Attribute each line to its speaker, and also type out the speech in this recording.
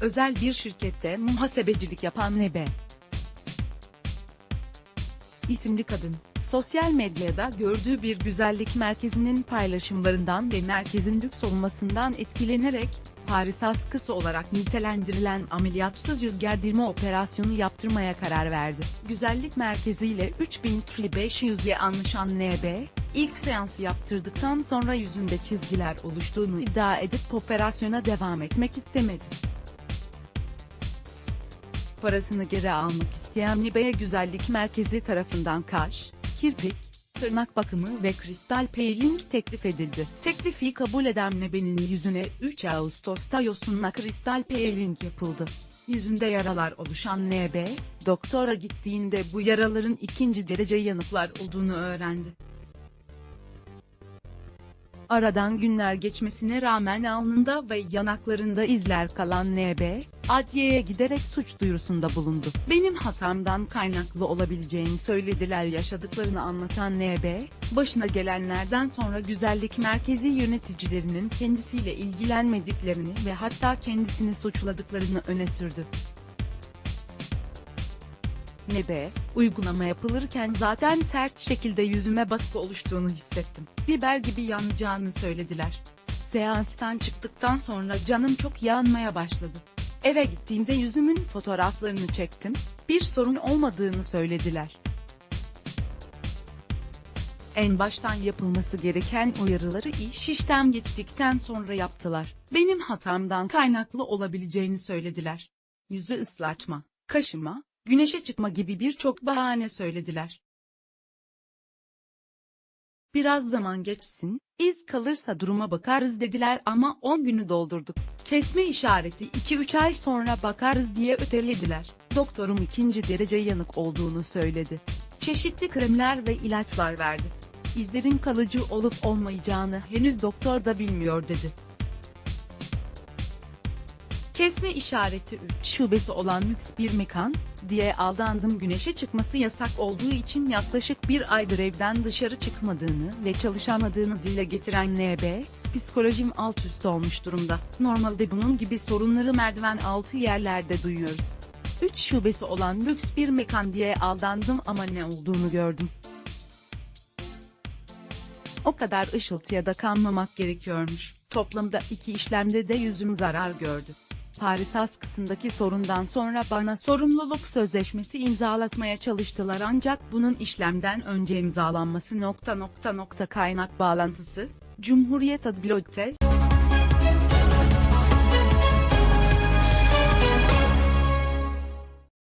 Speaker 1: özel bir şirkette muhasebecilik yapan Nebe isimli kadın, sosyal medyada gördüğü bir güzellik merkezinin paylaşımlarından ve merkezin lüks olmasından etkilenerek, Paris askısı olarak nitelendirilen ameliyatsız yüz gerdirme operasyonu yaptırmaya karar verdi. Güzellik merkeziyle 3500'ye anlaşan NB, ilk seansı yaptırdıktan sonra yüzünde çizgiler oluştuğunu iddia edip operasyona devam etmek istemedi. Parasını geri almak isteyen Nibe'ye güzellik merkezi tarafından kaş, kirpik, tırnak bakımı ve kristal peeling teklif edildi. Teklifi kabul eden Nebe'nin yüzüne 3 Ağustos'ta yosunla kristal peeling yapıldı. Yüzünde yaralar oluşan NB, doktora gittiğinde bu yaraların ikinci derece yanıklar olduğunu öğrendi. Aradan günler geçmesine rağmen alnında ve yanaklarında izler kalan NB, adliyeye giderek suç duyurusunda bulundu. Benim hatamdan kaynaklı olabileceğini söylediler yaşadıklarını anlatan NB, başına gelenlerden sonra güzellik merkezi yöneticilerinin kendisiyle ilgilenmediklerini ve hatta kendisini suçladıklarını öne sürdü. Nebe, uygulama yapılırken zaten sert şekilde yüzüme baskı oluştuğunu hissettim. Biber gibi yanacağını söylediler. Seanstan çıktıktan sonra canım çok yanmaya başladı. Eve gittiğimde yüzümün fotoğraflarını çektim, bir sorun olmadığını söylediler. En baştan yapılması gereken uyarıları iş işten geçtikten sonra yaptılar. Benim hatamdan kaynaklı olabileceğini söylediler. Yüzü ıslatma, kaşıma, güneşe çıkma gibi birçok bahane söylediler. Biraz zaman geçsin, iz kalırsa duruma bakarız dediler ama 10 günü doldurduk. Kesme işareti 2-3 ay sonra bakarız diye ötelediler. Doktorum ikinci derece yanık olduğunu söyledi. Çeşitli kremler ve ilaçlar verdi. İzlerin kalıcı olup olmayacağını henüz doktor da bilmiyor dedi. Kesme işareti 3 şubesi olan lüks bir mekan, diye aldandım güneşe çıkması yasak olduğu için yaklaşık bir aydır evden dışarı çıkmadığını ve çalışamadığını dile getiren NB, psikolojim alt üst olmuş durumda. Normalde bunun gibi sorunları merdiven altı yerlerde duyuyoruz. 3 şubesi olan lüks bir mekan diye aldandım ama ne olduğunu gördüm. O kadar ışıltıya da kanmamak gerekiyormuş. Toplamda iki işlemde de yüzüm zarar gördü. Paris askısındaki sorundan sonra bana sorumluluk sözleşmesi imzalatmaya çalıştılar. Ancak bunun işlemden önce imzalanması nokta nokta nokta kaynak bağlantısı, Cumhuriyet Adlı Blog Test